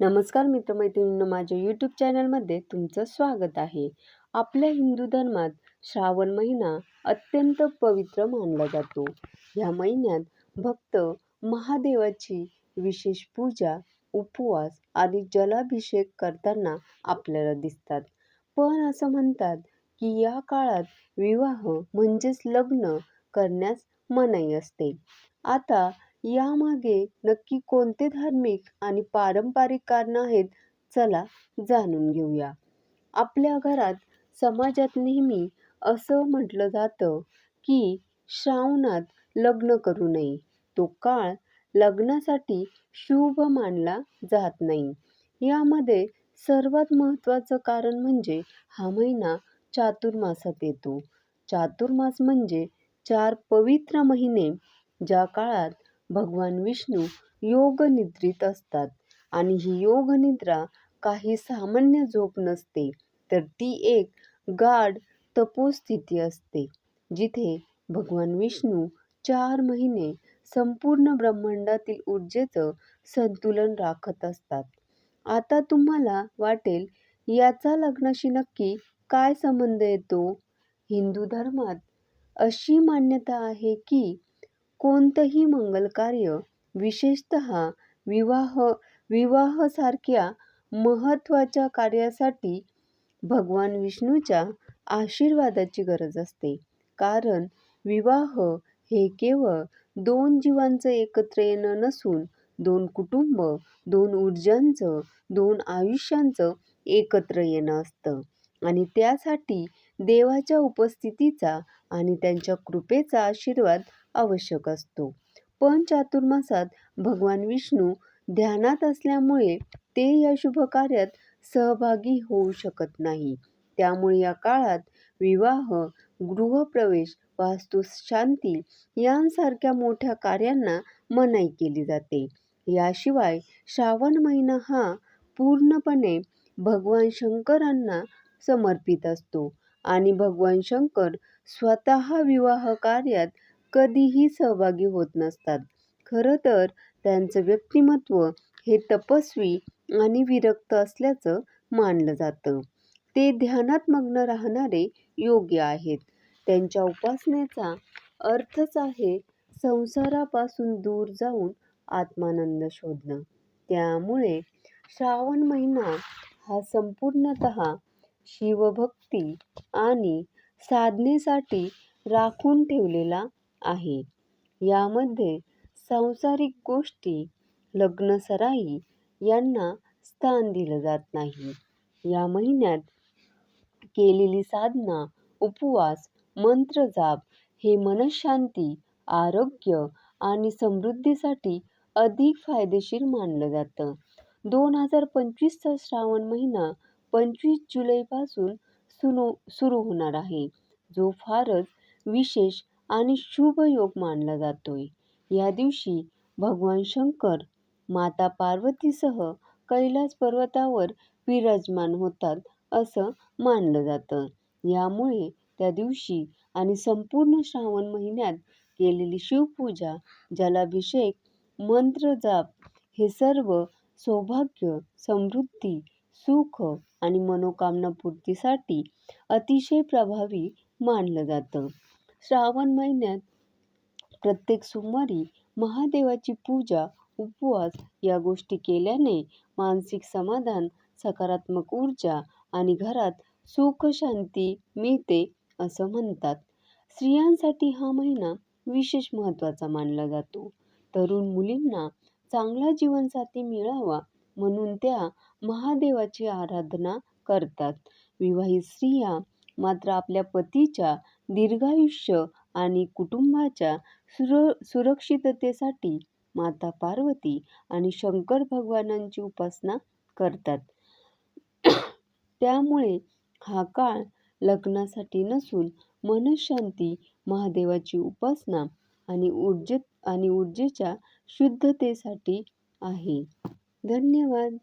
नमस्कार मित्रमैत्रिणींनो माझ्या यूट्यूब चॅनलमध्ये तुमचं स्वागत आहे. आपल्या हिंदू धर्मात श्रावण महिना अत्यंत पवित्र मानला जातो. या महिन्यात भक्त महादेवाची विशेष पूजा उपवास आणि जलाभिषेक करताना आपल्याला दिसतात. पण असं म्हणतात की या काळात विवाह म्हणजेच लग्न करण्यास मनाई असते. आता यामागे नक्की कोणते धार्मिक आणि पारंपरिक कारण आहेत चला जाणून घेऊया. आपल्या घरात समाजात नेहमी असं म्हटलं जातं की श्रावणात लग्न करू नये. तो काळ लग्नासाठी शुभ मानला जात नाही. यामध्ये सर्वात महत्त्वाचं कारण म्हणजे हा महिना चातुर्मासात येतो. चातुर्मास म्हणजे चार पवित्र महिने ज्या काळात भगवान विष्णू योगनिद्रित असतात. आणि ही योगनिद्रा काही सामान्य झोप नसते तर ती एक गाढ तपोस्थिती असते जिथे भगवान विष्णू चार महिने संपूर्ण ब्रह्मांडातील ऊर्जेचं संतुलन राखत असतात. आता तुम्हाला वाटेल याचा लग्नाशी नक्की काय संबंध येतो? हिंदू धर्मात अशी मान्यता आहे की कोणतंही मंगल कार्य विशेषत विवाह विवाहासारख्या महत्त्वाच्या कार्यासाठी भगवान विष्णूच्या आशीर्वादाची गरज असते. कारण विवाह हे केवळ दोन जीवांचं एकत्र येणं नसून दोन कुटुंब दोन ऊर्जांचं दोन आयुष्यांचं एकत्र येणं असतं. आणि त्यासाठी देवाच्या उपस्थितीचा आणि त्यांच्या कृपेचा आशीर्वाद आवश्यक असतो. पण चातुर्मासात भगवान विष्णू ध्यानात असल्यामुळे ते या शुभ कार्यात सहभागी होऊ शकत नाही. त्यामुळे या काळात विवाह गृहप्रवेश वास्तुशांती यांसारख्या मोठ्या कार्यांना मनाई केली जाते. याशिवाय श्रावण महिना हा पूर्णपणे भगवान शंकरांना समर्पित असतो आणि भगवान शंकर स्वतः विवाह कार्यात कधीही सहभागी होत नसतात. खरं तर त्यांचं व्यक्तिमत्व हे तपस्वी आणि विरक्त असल्याचं मानलं जातं. ते ध्यानात मग्न राहणारे योग्य आहेत. त्यांच्या उपासनेचा अर्थच आहे संसारापासून दूर जाऊन आत्मानंद शोधणं. त्यामुळे श्रावण महिना हा संपूर्णत शिवभक्ती आणि साधनेसाठी राखून ठेवलेला आहे. यामध्ये सांसारिक गोष्टी लग्नसराई यांना स्थान दिलं जात नाही. या महिन्यात केलेली साधना उपवास मंत्रजाप हे मनशांती आरोग्य आणि समृद्धीसाठी अधिक फायदेशीर मानलं जातं. दोन हजार पंचवीसचा श्रावण महिना पंचवीस जुलैपासून सुरू सुरू होणार आहे. जो फारच विशेष आणि शुभ योग मानला जातोय. या दिवशी भगवान शंकर माता पार्वतीसह कैलास पर्वतावर विराजमान होतात असं मानलं जातं. यामुळे त्या दिवशी आणि संपूर्ण श्रावण महिन्यात केलेली शिवपूजा जलाभिषेक मंत्र जाप हे सर्व सौभाग्य समृद्धी सुख आणि मनोकामना पूर्तीसाठी अतिशय प्रभावी मानलं जातं. श्रावण महिन्यात प्रत्येक सोमवारी महादेवाची पूजा उपवास या गोष्टी केल्याने मानसिक समाधान सकारात्मक ऊर्जा आणि घरात सुख शांती मिळते असं म्हणतात. स्त्रियांसाठी हा महिना विशेष महत्त्वाचा मानला जातो. तरुण मुलींना चांगला जीवनसाथी मिळावा म्हणून त्या महादेवाची आराधना करतात. विवाहित स्त्रिया मात्र आपल्या पतीच्या दीर्घायुष्य आणि कुटुंबाच्या सुर सुरक्षिततेसाठी माता पार्वती आणि शंकर भगवानांची उपासना करतात. त्यामुळे हा काळ लग्नासाठी नसून मनशांती महादेवाची उपासना आणि ऊर्जे आणि ऊर्जेच्या शुद्धतेसाठी आहे. धन्यवाद.